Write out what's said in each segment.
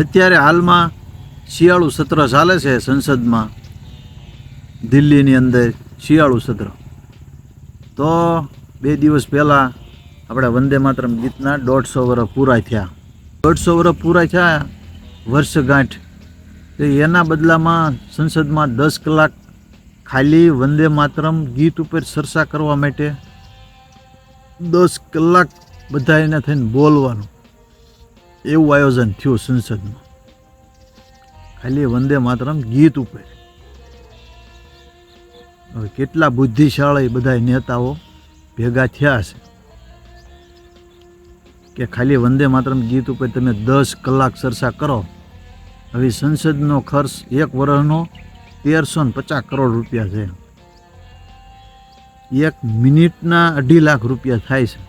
અત્યારે હાલમાં શિયાળુ સત્ર ચાલે છે સંસદમાં. દિલ્હીની અંદર શિયાળુ સત્ર. તો બે દિવસ પહેલાં આપણે વંદે માતરમ ગીતના દોઢસો વર્ષ પૂરા થયા. દોઢસો વર્ષ પૂરા થયા, વર્ષગાંઠ. તો એના બદલામાં સંસદમાં દસ કલાક ખાલી વંદે માતરમ ગીત ઉપર ચર્ચા કરવા માટે દસ કલાક બધા એને થઈને બોલવાનું. એવું આયોજન થયું સંસદમાં. ખાલી વંદે માતરમ ગીત ઉપર. હવે કેટલા બુદ્ધિશાળી બધા નેતાઓ ભેગા થયા છે કે ખાલી વંદે માતરમ ગીત ઉપર તમે દસ કલાક ચર્ચા કરો. હવે સંસદનો ખર્ચ એક વર્ષનો તેરસો ને પચાસ કરોડ રૂપિયા છે. એક મિનિટના અઢી લાખ રૂપિયા થાય છે.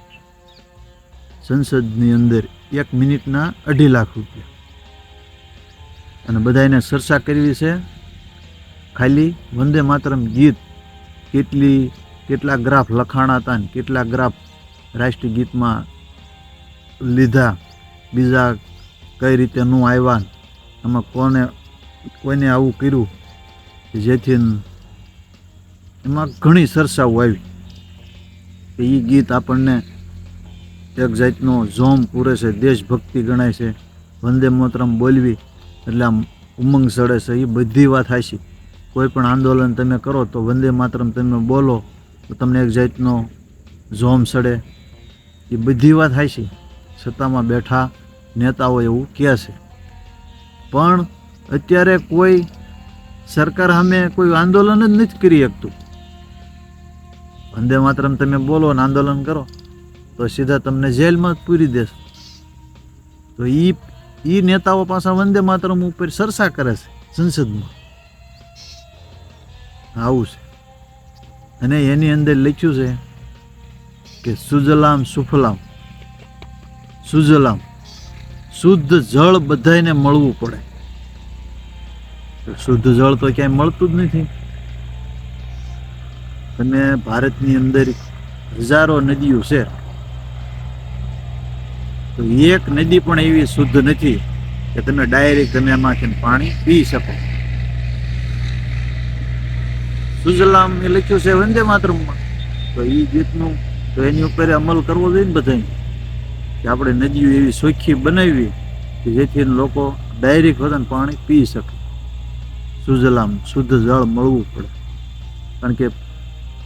સંસદની અંદર એક મિનિટના અઢી લાખ રૂપિયા. અને બધાને ચર્ચા કરવી છે. ખાલી વંદે માતરમ ગીત, કેટલી, કેટલા ગ્રાફ લખાણા હતા ને કેટલા ગ્રાફ રાષ્ટ્રીય ગીતમાં લીધા, બીજા કઈ રીતે નું આવ્યા એમાં કોને, કોઈને આવું કર્યું જેથી એમાં ઘણી ચર્ચાઓ આવી. એ ગીત આપણને એક જાતનો જોમ પૂરે છે, દેશભક્તિ ગણાય છે. વંદે માતરમ બોલવી, એટલે આમ ઉમંગ સડે છે એ બધી વાત હાશી કોઈ પણ આંદોલન તમે કરો તો વંદે માતરમ તમે બોલો, તો તમને એક જાતનો જોમ સડે એ બધી વાત હાશી સત્તામાં બેઠા નેતાઓ એવું કહે છે. પણ અત્યારે કોઈ સરકાર સામે કોઈ આંદોલન જ નથી કરી શકતું. વંદે માતરમ તમે બોલો ને આંદોલન કરો. તો સીધા તમને જેલમાં જ પૂરી દેશે. તો એ એ નેતાઓ પાછા વંદે માતરમ ઉપર સરસા કરે છે, સંસદમાં. આવું છે. અને એની અંદર લખ્યું છે કે સુજલામ સુફલામ, સુજલામ, શુદ્ધ જળ બધાને મળવું પડે. શુદ્ધ જળ તો ક્યાંય મળતું જ નથી. તમે ભારતની અંદર હજારો નદીઓ છે. તો એક નદી પણ એવી શુદ્ધ નથી કે તમે ડાયરેક્ટ તમે એમાંથી પાણી પી શકો. સુજલામ એ લખ્યું છે વંદે માતરમમાં. તો એ ગીતનું તો એની ઉપર અમલ કરવો જોઈએ ને બધાને કે આપણે નદીઓ એવી સોખી બનાવી કે જેથી લોકો ડાયરેક્ટ પોતાનું પાણી પી શકે. સુજલામ શુદ્ધ જળ મળવું પડે. કારણ કે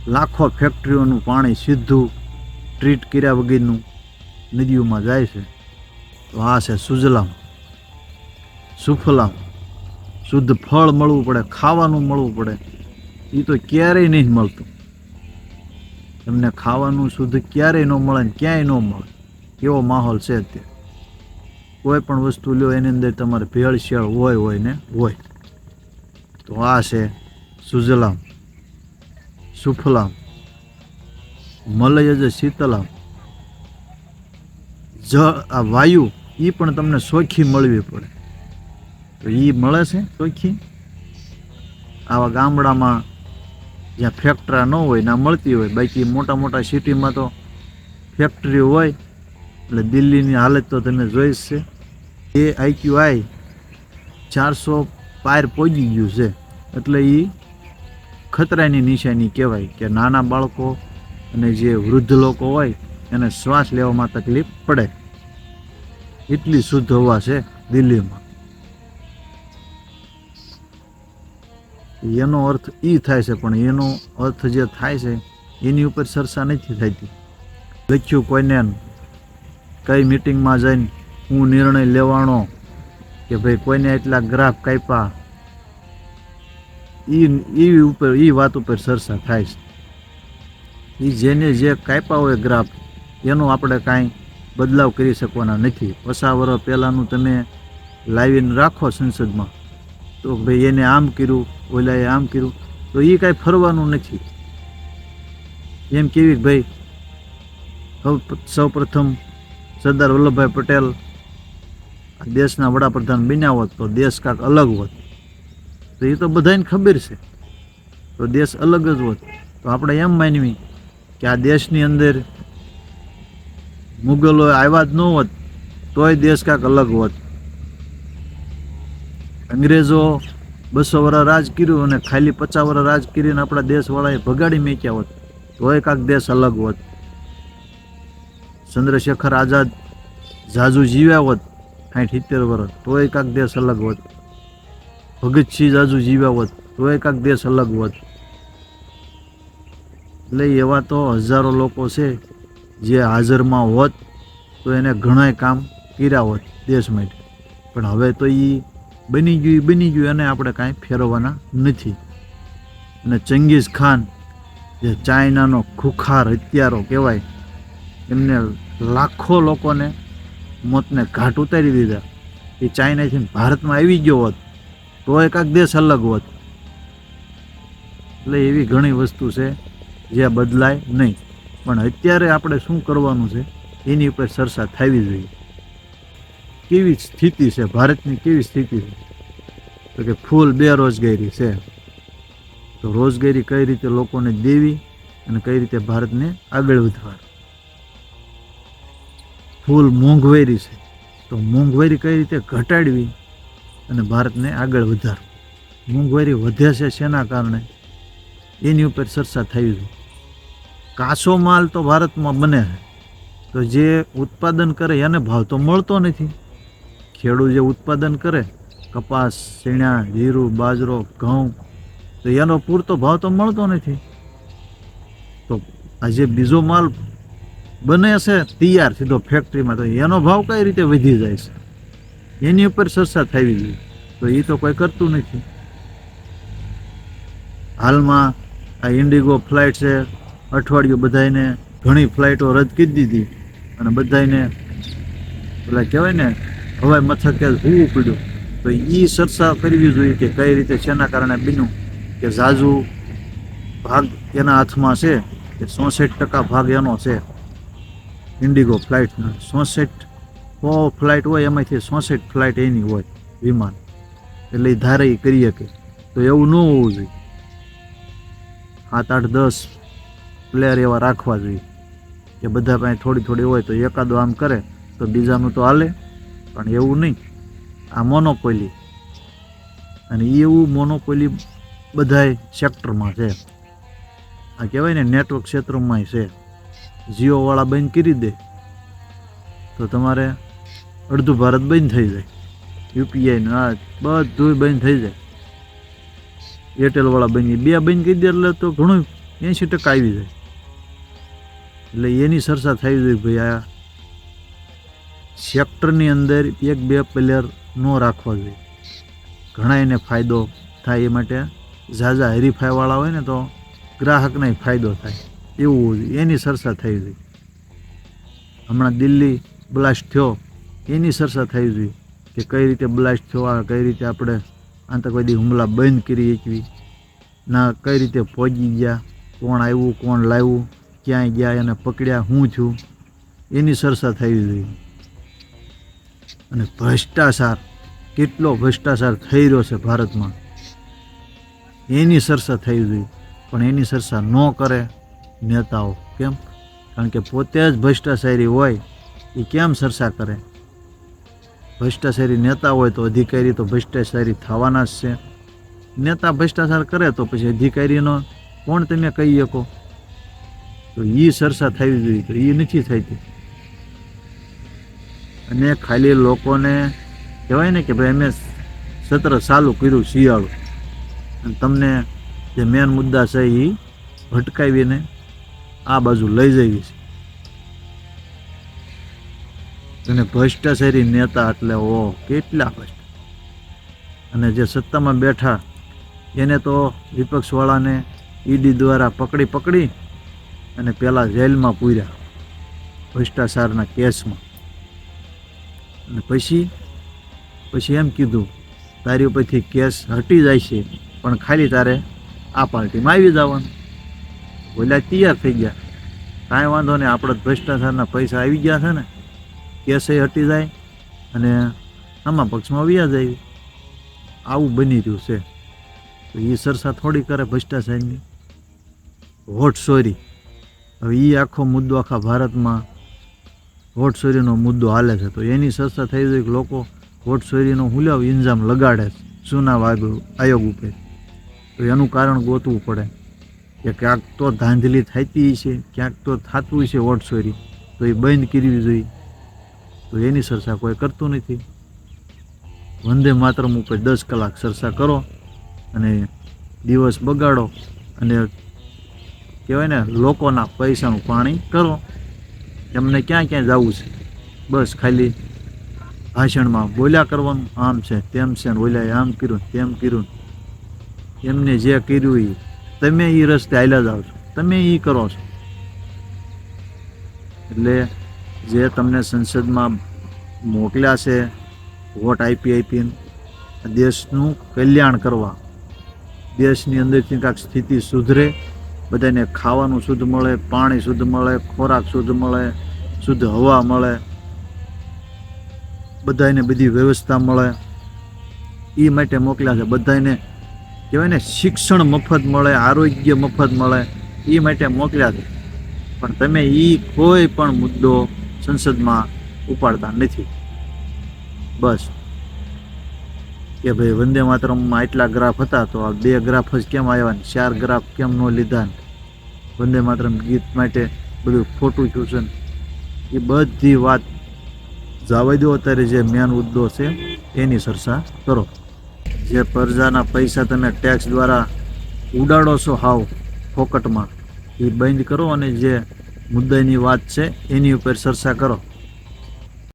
લાખો ફેક્ટરીઓનું પાણી સીધું ટ્રીટ કર્યા વગરનું નદીઓમાં જાય છે, તો આ છે સુજલામ, સુફલામ. શુદ્ધ ફળ મળવું પડે, ખાવાનું મળવું પડે. એ તો ક્યારેય નહીં મળતું. તમને ખાવાનું શુદ્ધ ક્યારેય ન મળે ને ક્યાંય ન મળે. એવો માહોલ છે અત્યારે. કોઈ પણ વસ્તુ લ્યો, એની અંદર તમારે ભેળસેળ હોય હોય ને હોય. તો આ છે સુજલામ, સુફલામ મલયજ શીતલામ. જળ આ વાયુ એ પણ તમને સોખી મળવી પડે. તો એ મળે છે સોખી? આવા ગામડામાં જ્યાં ફેક્ટરા ન હોય ના મળતી હોય, બાકી મોટા મોટા સિટીમાં તો ફેક્ટરી હોય, એટલે દિલ્હીની હાલત તો તમે જોઈ જ છે. એ આઈક્યુઆઈ ચારસો પાર પહોંચી ગયું છે. એટલે એ ખતરાની નિશાની કહેવાય કે નાના બાળકો અને જે વૃદ્ધ લોકો હોય એને શ્વાસ લેવામાં તકલીફ પડે. એટલી શુદ્ધ હવા છે દિલ્હીમાં. એનો અર્થ એ થાય છે, પણ એનો અર્થ જે થાય છે, એની ઉપર ચર્ચા નથી થતી. લખ્યું કોઈને કઈ મિટિંગમાં જઈને હું નિર્ણય લેવાનો કે ભાઈ કોઈને એટલા ગ્રાફ કાપ્યા. એ ઉપર એ વાત ઉપર ચર્ચા થાય છે. એ જેને જે કાપ્યા હોય ગ્રાફ એનો આપણે કાંઈ બદલાવ કરી શકવાના નથી. પસા વર્ષ પહેલાંનું તમે લાવીને રાખો સંસદમાં. તો ભાઈ એને આમ કર્યું, ઓલાએ આમ કર્યું, તો એ કાંઈ ફરવાનું નથી. એમ કેવી ભાઈ, સૌ પ્રથમ સરદાર વલ્લભભાઈ પટેલ દેશના વડાપ્રધાન બન્યા હોત, તો દેશ કાંક અલગ હોત. તો એ તો બધાને ખબર છે. તો દેશ અલગ જ હોત. તો આપણે એમ માનવી કે આ દેશની અંદર મુગલો આવ્યા જ ન હોત, તોય દેશ કાંક અલગ હોત. અંગ્રેજો બસો વર્ષ રાજ કર્યું અને ખાલી પચાસ વર્ષ રાજ કરીને આપણા દેશવાળાએ ભગાડી મેચ્યા હોત, તોય કાંક દેશ અલગ હોત. ચંદ્રશેખર આઝાદ ઝાઝુ જીવ્યા હોત સાઠ સિત્તેર વર્ષ તોય કાંક દેશ અલગ હોત. ભગતસિંહ ઝાઝુ જીવ્યા હોત, તોય કાંક દેશ અલગ હોત. એટલે એવા તો હજારો લોકો છે જે હાજરમાં હોત તો એને ઘણાય કામ કર્યા હોત દેશ માટે. પણ હવે તો એ બની ગયું બની ગયું એને આપણે કાંઈ ફેરવવાના નથી. અને ચંગીઝ ખાન જે ચાઇનાનો ખુખાર હત્યારો કહેવાય, એમને લાખો લોકોને મોતને ઘાટ ઉતારી દીધા. એ ચાઇનાથી ભારતમાં આવી ગયો હોત, તો એકાક દેશ અલગ હોત. એટલે એવી ઘણી વસ્તુ છે જે બદલાય નહીં. પણ અત્યારે આપણે શું કરવાનું છે, એની ઉપર ચર્ચા થવી જોઈએ. કેવી સ્થિતિ છે, ભારતની કેવી સ્થિતિ છે? તો કે ફૂલ બેરોજગારી છે. તો રોજગારી કઈ રીતે લોકોને દેવી અને કઈ રીતે ભારતને આગળ વધવા? ફૂલ મોંઘવારી છે. તો મોંઘવારી કઈ રીતે ઘટાડવી અને ભારતને આગળ વધારવું? મોંઘવારી વધે છે શેના કારણે? એની ઉપર ચર્ચા થવી જોઈએ. કાચો માલ તો ભારતમાં બને છે. તો જે ઉત્પાદન કરે એને ભાવ તો મળતો નથી. ખેડૂત જે ઉત્પાદન કરે, કપાસ, શેણા, જીરું, બાજરો, ઘઉં, તો એનો પૂરતો ભાવ તો મળતો નથી. તો આ જે બીજો માલ બને છે તૈયાર સીધો ફેક્ટરીમાં તો એનો ભાવ કઈ રીતે વધી જાય છે? એની ઉપર ચર્ચા થવી જોઈએ. તો એ તો કોઈ કરતું નથી. હાલમાં આ ઇન્ડિગો ફ્લાઇટ છે અઠવાડિયું બધાને ઘણી ફ્લાઇટો રદ કરી દીધી અને બધાને પેલા કહેવાય ને, હવાઈ મથકે હોવું પડ્યું. તો એ ચર્ચા કરવી જોઈએ કે કઈ રીતે શેના કારણે બન્યું કે ઝાઝુ ભાગ એના હાથમાં છે કે ચોસઠ ટકા ભાગ એનો છે? ઇન્ડિગો ફ્લાઇટનો ચોસઠ સો ફ્લાઇટ હોય, એમાંથી ચોસઠ ફ્લાઇટ એની હોય વિમાન. એટલે એ ધારે કરી શકે. તો એવું ન હોવું જોઈએ. સાત, આઠ, દસ પ્લેયર એવા રાખવા જોઈએ. કે બધા પાસે થોડી થોડી હોય તો એકાદો આમ કરે, તો બીજાનું તો હાલે. પણ એવું નહીં. આ મોનોકોલી અને એવું મોનોકોલી બધાય સેક્ટરમાં છે. આ કહેવાય ને નેટવર્ક ક્ષેત્રમાં છે. જીઓવાળા બંધ કરી દે. તો તમારે અડધું ભારત બંધ થઈ જાય. યુપીઆઈ આ બધું બંધ થઈ જાય. એરટેલવાળા બંધ. બે બંધ કરી દે એટલે તો ઘણું એંશી ટકા આવી જાય. એટલે એની ચર્ચા થઈ જોઈએ ભાઈ, આ સેક્ટરની અંદર એક બે પ્લેયર ન રાખવા જોઈએ. ઘણા એને ફાયદો થાય એ માટે. ઝાઝા હરીફાઈવાળા હોય ને તો ગ્રાહકને ફાયદો થાય. એવું હોવું જોઈએ એની ચર્ચા થઈ જોઈએ હમણાં દિલ્હી બ્લાસ્ટ થયો. એની ચર્ચા થઈ જોઈએ કે કઈ રીતે બ્લાસ્ટ થયો, આ કઈ રીતે આપણે આતંકવાદી હુમલા બંધ કરી શકવી ના, કઈ રીતે પહોંચી ગયા, કોણ આવ્યું, કોણ લાવ્યું. ક્યાંય ગયા એને પકડ્યા હું છું, એની ચર્ચા થવી જોઈએ. અને ભ્રષ્ટાચાર, કેટલો ભ્રષ્ટાચાર થઈ રહ્યો છે ભારતમાં. એની ચર્ચા થવી જોઈએ, પણ એની ચર્ચા ન કરે નેતાઓ. કેમ? કારણ કે પોતે જ ભ્રષ્ટાચારી હોય, એ કેમ ચર્ચા કરે? ભ્રષ્ટાચારી નેતા હોય તો અધિકારી તો ભ્રષ્ટાચારી થવાના જ છે. નેતા ભ્રષ્ટાચાર કરે તો પછી અધિકારીનો કોણ તમે કહી શકો? તો એ સરસા થવી જોઈએ તો એ નથી થતી. અને ખાલી લોકોને કહેવાય ને કે ભાઈ અમે સત્ર ચાલુ કર્યું શિયાળું. અને તમને જે મેન મુદ્દા છે એ ભટકાવીને આ બાજુ લઈ જવી છે અને ભ્રષ્ટાચારી નેતા એટલે ઓ કેટલા ભ્રષ્ટ. અને જે સત્તામાં બેઠા એને તો વિપક્ષવાળાને ઈડી દ્વારા પકડી પકડી અને પહેલાં જેલમાં પૂર્યા. ભ્રષ્ટાચારના કેસમાં. અને પછી પછી એમ કીધું, તારી ઉપરથી કેસ હટી જાય છે, પણ ખાલી તારે આ પાર્ટીમાં આવી જવાનું. બોલ્યા, તૈયાર થઈ ગયા. કાંઈ વાંધો નહીં, આપણે ભ્રષ્ટાચારના પૈસા આવી ગયા છે ને. કેસે હટી જાય અને આમાં પક્ષમાં વ્યાજ આવી આવું બની રહ્યું છે. તો એ સરસા થોડી કરે ભ્રષ્ટાચારની. વોટ ચોરી હવે એ આખો મુદ્દો આખા ભારતમાં વોટસોરીનો મુદ્દો હાલે છે. તો એની સસ્તા થઈ જાય કે લોકો વોટસોરીનો હુલ્યા ઇન્જામ લગાડે છે ચૂના આયોગ ઉપર. તો એનું કારણ ગોતવું પડે કે ક્યાંક તો ધાંધલી થતી છે ક્યાંક તો થતું છે વોટસોરી તો એ બંધ કરવી જોઈએ. તો એની ચર્ચા કોઈ કરતું નથી. વંદે માતરમ ઉપર દસ કલાક ચર્ચા કરો અને દિવસ બગાડો અને કહેવાય ને, લોકોના પૈસાનું પાણી કરો. એમને ક્યાં ક્યાં જવું છે? બસ ખાલી ભાષણમાં બોલ્યા કરવાનું આમ છે, તેમ છે ને ઓલ્યાએ આમ કર્યું તેમ કર્યું એમને જે કર્યું એ તમે એ રસ્તે હાલ્યા જાઓ છો, તમે એ કરો છો. એટલે જે તમને સંસદમાં મોકલ્યા છે, વોટ આપી આપીને દેશનું કલ્યાણ કરવા, દેશની અંદરથી કાંઈક સ્થિતિ સુધરે બધાને ખાવાનું શુદ્ધ મળે, પાણી શુદ્ધ મળે, ખોરાક શુદ્ધ મળે, શુદ્ધ હવા મળે. બધાને બધી વ્યવસ્થા મળે. એ માટે મોકલ્યા છે. બધાને કહેવાય ને, શિક્ષણ મફત મળે, આરોગ્ય મફત મળે. એ માટે મોકલ્યા છે. પણ તમે એ કોઈ પણ મુદ્દો સંસદમાં ઉપાડતા નથી. બસ. કે ભાઈ, વંદે માતરમમાં આટલા ગ્રાફ હતા, તો આ બે ગ્રાફ જ કેમ આવ્યા ને? ચાર ગ્રાફ કેમ ન લીધા ને? વંદે માતરમ ગીત માટે બધું ખોટું થયું છે ને? એ બધી વાત જવા દો અત્યારે જે મેન મુદ્દો છે, એની ચર્ચા કરો. જે પ્રજાના પૈસા તમે ટેક્સ દ્વારા ઉડાડો છો હાવ ફોકટમાં, એ બંધ કરો અને જે મુદ્દાની વાત છે, એની ઉપર ચર્ચા કરો.